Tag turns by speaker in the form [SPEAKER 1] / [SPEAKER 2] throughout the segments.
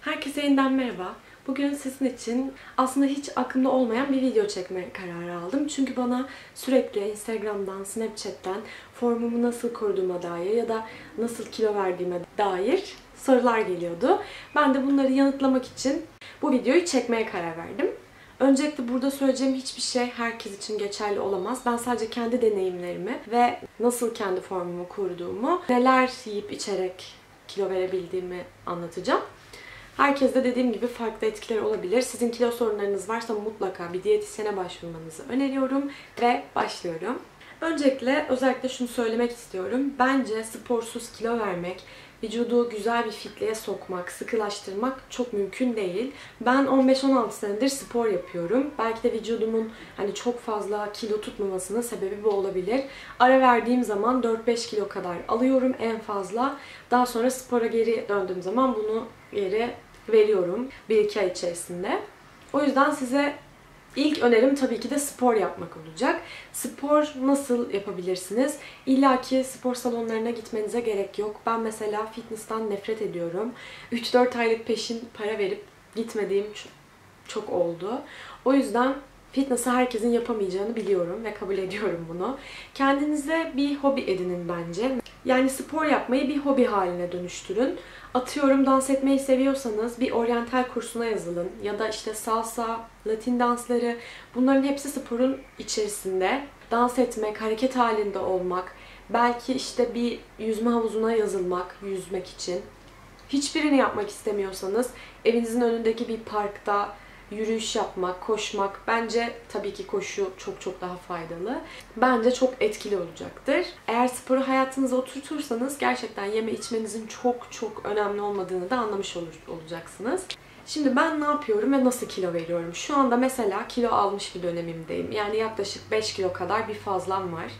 [SPEAKER 1] Herkese yeniden merhaba. Bugün sizin için aslında hiç aklımda olmayan bir video çekme kararı aldım. Çünkü bana sürekli Instagram'dan, Snapchat'ten formumu nasıl koruduğuma dair ya da nasıl kilo verdiğime dair sorular geliyordu. Ben de bunları yanıtlamak için bu videoyu çekmeye karar verdim. Öncelikle burada söyleyeceğim hiçbir şey herkes için geçerli olamaz. Ben sadece kendi deneyimlerimi ve nasıl kendi formumu koruduğumu, neler yiyip içerek kilo verebildiğimi anlatacağım. Herkeste dediğim gibi farklı etkileri olabilir. Sizin kilo sorunlarınız varsa mutlaka bir diyetisyene başvurmanızı öneriyorum ve başlıyorum. Öncelikle özellikle şunu söylemek istiyorum. Bence sporsuz kilo vermek, vücudu güzel bir fitliğe sokmak, sıkılaştırmak çok mümkün değil. Ben 15-16 senedir spor yapıyorum. Belki de vücudumun hani çok fazla kilo tutmamasının sebebi bu olabilir. Ara verdiğim zaman 4-5 kilo kadar alıyorum en fazla. Daha sonra spora geri döndüğüm zaman bunu geri veriyorum 1-2 ay içerisinde. O yüzden size ilk önerim tabii ki de spor yapmak olacak. Spor nasıl yapabilirsiniz? İlla ki spor salonlarına gitmenize gerek yok. Ben mesela fitness'tan nefret ediyorum. 3-4 aylık peşin para verip gitmediğim çok oldu. O yüzden Fitness'ı herkesin yapamayacağını biliyorum ve kabul ediyorum bunu. Kendinize bir hobi edinin bence. Yani spor yapmayı bir hobi haline dönüştürün. Atıyorum dans etmeyi seviyorsanız bir oryantal kursuna yazılın. Ya da işte salsa, latin dansları bunların hepsi sporun içerisinde. Dans etmek, hareket halinde olmak, belki işte bir yüzme havuzuna yazılmak, yüzmek için. Hiçbirini yapmak istemiyorsanız evinizin önündeki bir parkta yürüyüş yapmak, koşmak bence tabii ki koşu çok çok daha faydalı. Bence çok etkili olacaktır. Eğer sporu hayatınıza oturtursanız gerçekten yeme içmenizin çok çok önemli olmadığını da anlamış olur, olacaksınız. Şimdi ben ne yapıyorum ve nasıl kilo veriyorum? Şu anda mesela kilo almış bir dönemimdeyim. Yani yaklaşık 5 kilo kadar bir fazlam var.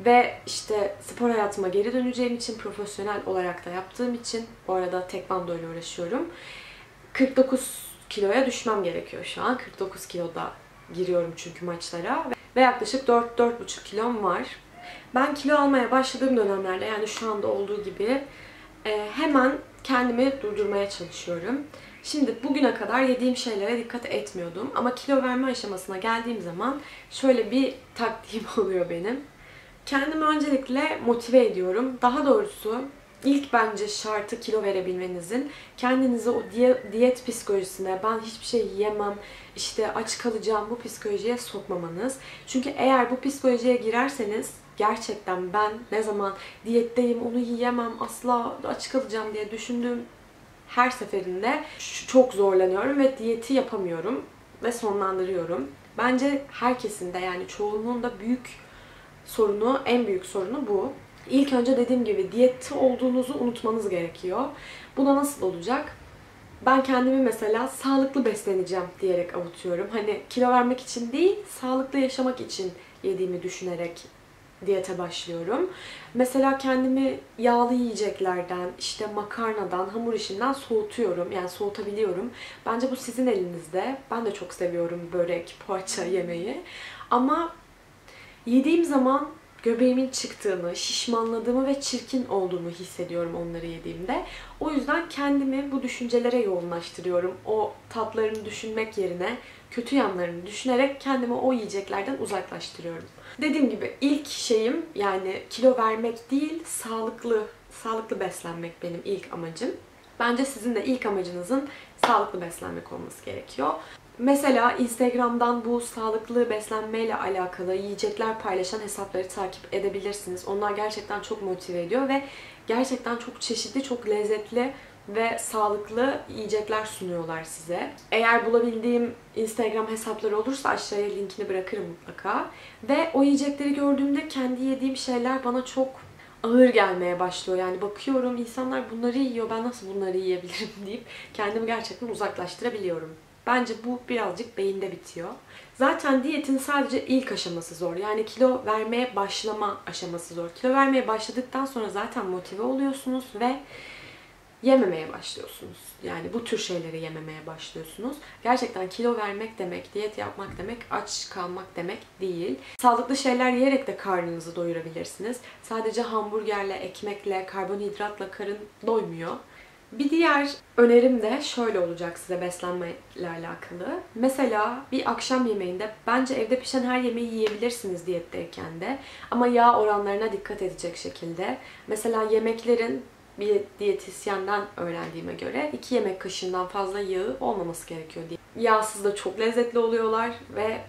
[SPEAKER 1] Ve işte spor hayatıma geri döneceğim için, profesyonel olarak da yaptığım için, bu arada tekvando ile uğraşıyorum. 49 kiloya düşmem gerekiyor şu an. 49 kiloda giriyorum çünkü maçlara. Ve yaklaşık 4-4,5 kilom var. Ben kilo almaya başladığım dönemlerde yani şu anda olduğu gibi e, hemen kendimi durdurmaya çalışıyorum. Şimdi bugüne kadar yediğim şeylere dikkat etmiyordum. Ama kilo verme aşamasına geldiğim zaman şöyle bir taktiğim oluyor benim. Kendimi öncelikle motive ediyorum. Daha doğrusu ilk bence şartı kilo verebilmenizin kendinizi o diyet psikolojisine ben hiçbir şey yiyemem, işte aç kalacağım bu psikolojiye sokmamanız. Çünkü eğer bu psikolojiye girerseniz gerçekten ben ne zaman diyetteyim onu yiyemem asla aç kalacağım diye düşündüğüm her seferinde çok zorlanıyorum ve diyeti yapamıyorum ve sonlandırıyorum. Bence herkesin de yani çoğunluğun da büyük sorunu, en büyük sorunu bu. İlk önce dediğim gibi diyette olduğunuzu unutmanız gerekiyor. Buna nasıl olacak? Ben kendimi mesela sağlıklı besleneceğim diyerek avutuyorum. Hani kilo vermek için değil, sağlıklı yaşamak için yediğimi düşünerek diyete başlıyorum. Mesela kendimi yağlı yiyeceklerden, işte makarnadan, hamur işinden soğutuyorum. Yani soğutabiliyorum. Bence bu sizin elinizde. Ben de çok seviyorum börek, poğaça yemeyi. Ama yediğim zaman göbeğimin çıktığını, şişmanladığımı ve çirkin olduğumu hissediyorum onları yediğimde. O yüzden kendimi bu düşüncelere yoğunlaştırıyorum. O tatlarını düşünmek yerine kötü yanlarını düşünerek kendimi o yiyeceklerden uzaklaştırıyorum. Dediğim gibi ilk şeyim yani kilo vermek değil, sağlıklı sağlıklı beslenmek benim ilk amacım. Bence sizin de ilk amacınızın sağlıklı beslenmek olması gerekiyor. Mesela Instagram'dan bu sağlıklı beslenmeyle alakalı yiyecekler paylaşan hesapları takip edebilirsiniz. Onlar gerçekten çok motive ediyor ve gerçekten çok çeşitli, çok lezzetli ve sağlıklı yiyecekler sunuyorlar size. Eğer bulabildiğim Instagram hesapları olursa aşağıya linkini bırakırım mutlaka. Ve o yiyecekleri gördüğümde kendi yediğim şeyler bana çok ağır gelmeye başlıyor. Yani bakıyorum insanlar bunları yiyor ben nasıl bunları yiyebilirim deyip kendimi gerçekten uzaklaştırabiliyorum. Bence bu birazcık beyinde bitiyor. Zaten diyetin sadece ilk aşaması zor. Yani kilo vermeye başlama aşaması zor. Kilo vermeye başladıktan sonra zaten motive oluyorsunuz ve yememeye başlıyorsunuz. Yani bu tür şeyleri yememeye başlıyorsunuz. Gerçekten kilo vermek demek, diyet yapmak demek, aç kalmak demek değil. Sağlıklı şeyler yiyerek de karnınızı doyurabilirsiniz. Sadece hamburgerle, ekmekle, karbonhidratla karın doymuyor. Bir diğer önerim de şöyle olacak size beslenmeyle alakalı. Mesela bir akşam yemeğinde bence evde pişen her yemeği yiyebilirsiniz diyetteyken de. Ama yağ oranlarına dikkat edecek şekilde. Mesela yemeklerin bir diyetisyenden öğrendiğime göre iki yemek kaşığından fazla yağı olmaması gerekiyor diye. Yağsız da çok lezzetli oluyorlar ve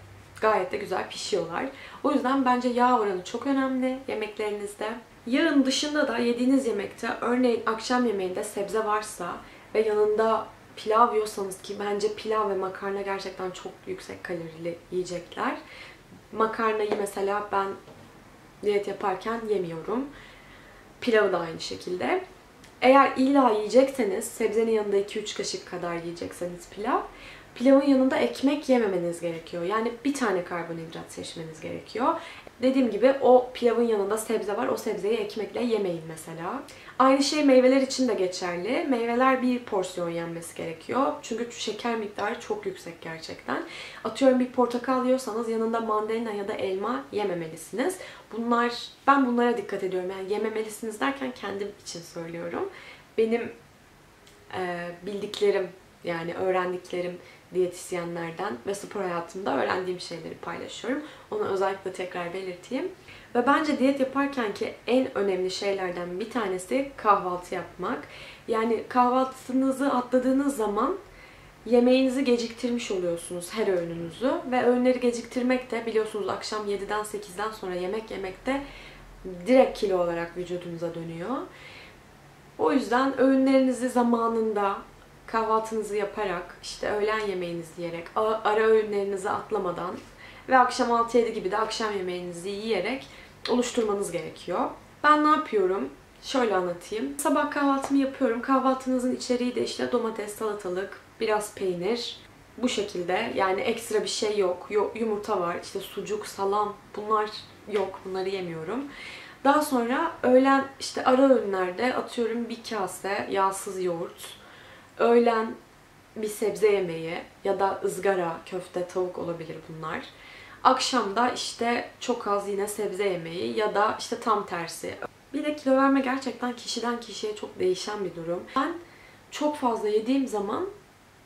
[SPEAKER 1] gayet de güzel pişiyorlar. O yüzden bence yağ oranı çok önemli yemeklerinizde. Yağın dışında da yediğiniz yemekte örneğin akşam yemeğinde sebze varsa ve yanında pilav yiyorsanız ki bence pilav ve makarna gerçekten çok yüksek kalorili yiyecekler. Makarnayı mesela ben diyet yaparken yemiyorum. Pilavı da aynı şekilde. Eğer illa yiyecekseniz, sebzenin yanında 2-3 kaşık kadar yiyecekseniz pilav, pilavın yanında ekmek yememeniz gerekiyor. Yani bir tane karbonhidrat seçmeniz gerekiyor. Dediğim gibi o pilavın yanında sebze var. O sebzeyi ekmekle yemeyin mesela. Aynı şey meyveler için de geçerli. Meyveler bir porsiyon yenmesi gerekiyor. Çünkü şeker miktarı çok yüksek gerçekten. Atıyorum bir portakal yiyorsanız yanında mandalina ya da elma yememelisiniz. Bunlar ben bunlara dikkat ediyorum. Yani yememelisiniz derken kendim için söylüyorum. Benim e, bildiklerim yani öğrendiklerim diyetisyenlerden ve spor hayatımda öğrendiğim şeyleri paylaşıyorum. Onu özellikle tekrar belirteyim. Ve bence diyet yaparken ki en önemli şeylerden bir tanesi kahvaltı yapmak. Yani kahvaltınızı atladığınız zaman yemeğinizi geciktirmiş oluyorsunuz her öğününüzü. Ve öğünleri geciktirmek de biliyorsunuz akşam 7'den 8'den sonra yemek yemekte direkt kilo olarak vücudunuza dönüyor. O yüzden öğünlerinizi zamanında kahvaltınızı yaparak, işte öğlen yemeğinizi yiyerek, ara öğünlerinizi atlamadan ve akşam 6-7 gibi de akşam yemeğinizi yiyerek oluşturmanız gerekiyor. Ben ne yapıyorum? Şöyle anlatayım. Sabah kahvaltımı yapıyorum. Kahvaltınızın içeriği de işte domates, salatalık, biraz peynir. Bu şekilde yani ekstra bir şey yok. Yumurta var, işte sucuk, salam bunlar yok. Bunları yemiyorum. Daha sonra öğlen işte ara öğünlerde atıyorum bir kase yağsız yoğurt, öğlen bir sebze yemeği ya da ızgara, köfte, tavuk olabilir bunlar. Akşamda işte çok az yine sebze yemeği ya da işte tam tersi. Bir de kilo verme gerçekten kişiden kişiye çok değişen bir durum. Ben çok fazla yediğim zaman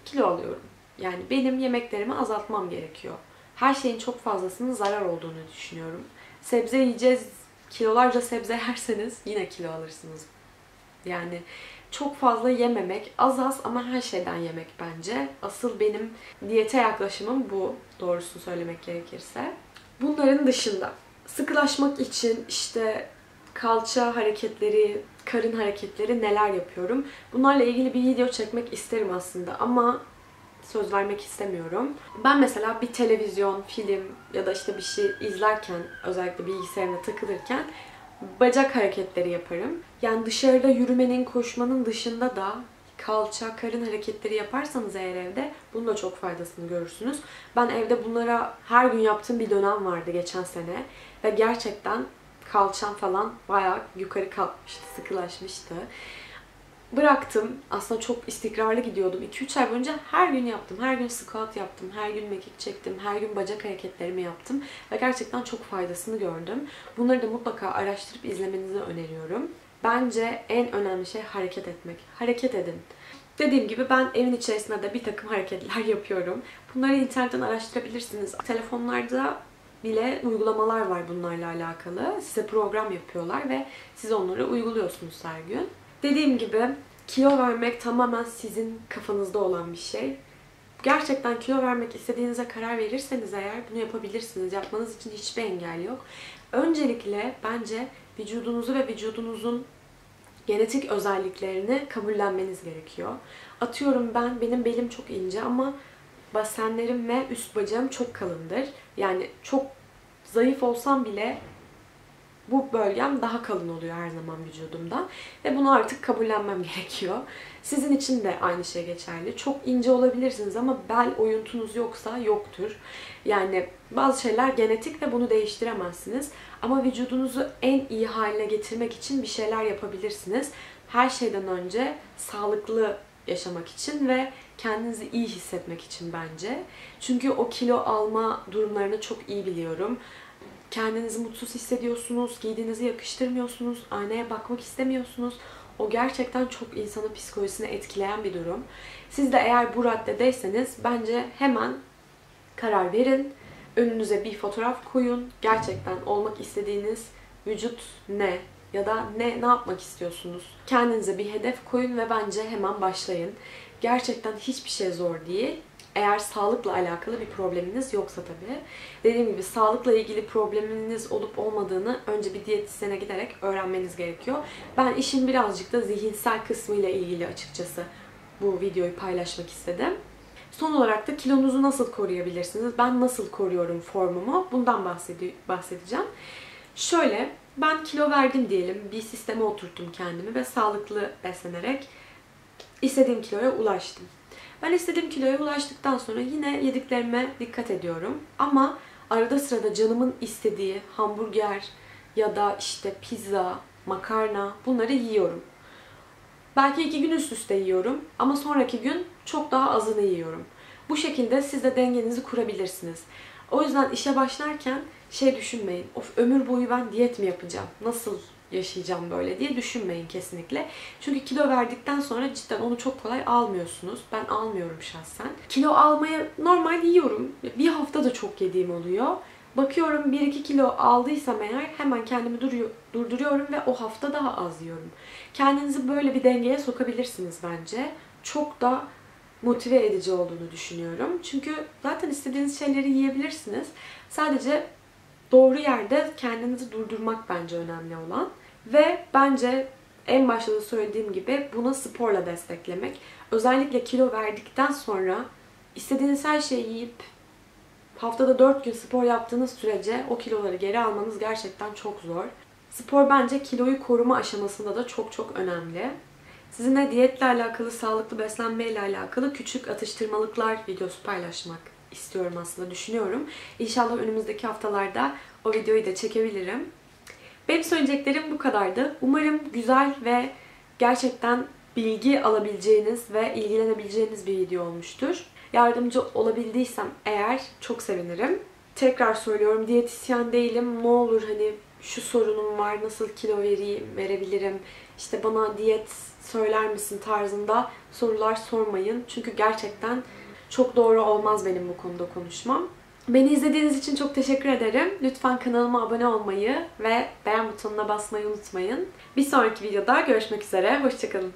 [SPEAKER 1] kilo alıyorum. Yani benim yemeklerimi azaltmam gerekiyor. Her şeyin çok fazlasının zarar olduğunu düşünüyorum. Sebze yiyeceğiz, kilolarca sebze yerseniz yine kilo alırsınız. Yani çok fazla yememek, az az ama her şeyden yemek bence. Asıl benim diyete yaklaşımım bu, doğrusunu söylemek gerekirse. Bunların dışında sıkılaşmak için işte kalça hareketleri, karın hareketleri neler yapıyorum? Bunlarla ilgili bir video çekmek isterim aslında ama söz vermek istemiyorum. Ben mesela bir televizyon, film ya da işte bir şey izlerken, özellikle bilgisayarına takılırken bacak hareketleri yaparım. Yani dışarıda yürümenin, koşmanın dışında da kalça, karın hareketleri yaparsanız eğer evde bunun da çok faydasını görürsünüz. Ben evde bunlara her gün yaptığım bir dönem vardı geçen sene ve gerçekten kalçam falan bayağı yukarı kalkmıştı, sıkılaşmıştı. Bıraktım. Aslında çok istikrarlı gidiyordum. 2-3 ay boyunca her gün yaptım. Her gün squat yaptım. Her gün mekik çektim. Her gün bacak hareketlerimi yaptım. Ve gerçekten çok faydasını gördüm. Bunları da mutlaka araştırıp izlemenizi öneriyorum. Bence en önemli şey hareket etmek. Hareket edin. Dediğim gibi ben evin içerisinde de bir takım hareketler yapıyorum. Bunları internetten araştırabilirsiniz. Telefonlarda bile uygulamalar var bunlarla alakalı. Size program yapıyorlar ve siz onları uyguluyorsunuz her gün. Dediğim gibi kilo vermek tamamen sizin kafanızda olan bir şey. Gerçekten kilo vermek istediğinize karar verirseniz eğer bunu yapabilirsiniz. Yapmanız için hiçbir engel yok. Öncelikle bence vücudunuzu ve vücudunuzun genetik özelliklerini kabullenmeniz gerekiyor. Atıyorum ben, benim belim çok ince ama basenlerim ve üst bacağım çok kalındır. Yani çok zayıf olsam bile bu bölgem daha kalın oluyor her zaman vücudumda. Ve bunu artık kabullenmem gerekiyor. Sizin için de aynı şey geçerli. Çok ince olabilirsiniz ama bel oyuntunuz yoksa yoktur. Yani bazı şeyler genetik ve bunu değiştiremezsiniz. Ama vücudunuzu en iyi haline getirmek için bir şeyler yapabilirsiniz. Her şeyden önce sağlıklı yaşamak için ve kendinizi iyi hissetmek için bence. Çünkü o kilo alma durumlarını çok iyi biliyorum kendinizi mutsuz hissediyorsunuz, giydiğinizi yakıştırmıyorsunuz, aynaya bakmak istemiyorsunuz. O gerçekten çok insanın psikolojisini etkileyen bir durum. Siz de eğer bu raddedeyseniz bence hemen karar verin. Önünüze bir fotoğraf koyun. Gerçekten olmak istediğiniz vücut ne? Ya da ne ne yapmak istiyorsunuz? Kendinize bir hedef koyun ve bence hemen başlayın. Gerçekten hiçbir şey zor değil. Eğer sağlıkla alakalı bir probleminiz yoksa tabii. Dediğim gibi sağlıkla ilgili probleminiz olup olmadığını önce bir diyetisyene giderek öğrenmeniz gerekiyor. Ben işin birazcık da zihinsel kısmıyla ilgili açıkçası bu videoyu paylaşmak istedim. Son olarak da kilonuzu nasıl koruyabilirsiniz? Ben nasıl koruyorum formumu? Bundan bahsedeceğim. Şöyle, ben kilo verdim diyelim. Bir sisteme oturttum kendimi ve sağlıklı beslenerek istediğim kiloya ulaştım. Ben istediğim kiloya ulaştıktan sonra yine yediklerime dikkat ediyorum. Ama arada sırada canımın istediği hamburger ya da işte pizza, makarna bunları yiyorum. Belki iki gün üst üste yiyorum ama sonraki gün çok daha azını yiyorum. Bu şekilde siz de dengenizi kurabilirsiniz. O yüzden işe başlarken şey düşünmeyin. Of ömür boyu ben diyet mi yapacağım? Nasıl yaşayacağım böyle diye düşünmeyin kesinlikle. Çünkü kilo verdikten sonra cidden onu çok kolay almıyorsunuz. Ben almıyorum şahsen. Kilo almaya normal yiyorum. Bir hafta da çok yediğim oluyor. Bakıyorum 1-2 kilo aldıysam eğer hemen kendimi duruyor, durduruyorum ve o hafta daha az yiyorum. Kendinizi böyle bir dengeye sokabilirsiniz bence. Çok da motive edici olduğunu düşünüyorum. Çünkü zaten istediğiniz şeyleri yiyebilirsiniz. Sadece doğru yerde kendinizi durdurmak bence önemli olan. Ve bence en başta da söylediğim gibi bunu sporla desteklemek. Özellikle kilo verdikten sonra istediğiniz her şeyi yiyip haftada 4 gün spor yaptığınız sürece o kiloları geri almanız gerçekten çok zor. Spor bence kiloyu koruma aşamasında da çok çok önemli. Sizinle diyetle alakalı, sağlıklı beslenme ile alakalı küçük atıştırmalıklar videosu paylaşmak istiyorum aslında, düşünüyorum. İnşallah önümüzdeki haftalarda o videoyu da çekebilirim. Benim söyleyeceklerim bu kadardı. Umarım güzel ve gerçekten bilgi alabileceğiniz ve ilgilenebileceğiniz bir video olmuştur. Yardımcı olabildiysem eğer çok sevinirim. Tekrar söylüyorum diyetisyen değilim. Ne olur hani şu sorunum var, nasıl kilo vereyim, verebilirim, işte bana diyet söyler misin tarzında sorular sormayın. Çünkü gerçekten çok doğru olmaz benim bu konuda konuşmam. Beni izlediğiniz için çok teşekkür ederim. Lütfen kanalıma abone olmayı ve beğen butonuna basmayı unutmayın. Bir sonraki videoda görüşmek üzere. Hoşçakalın.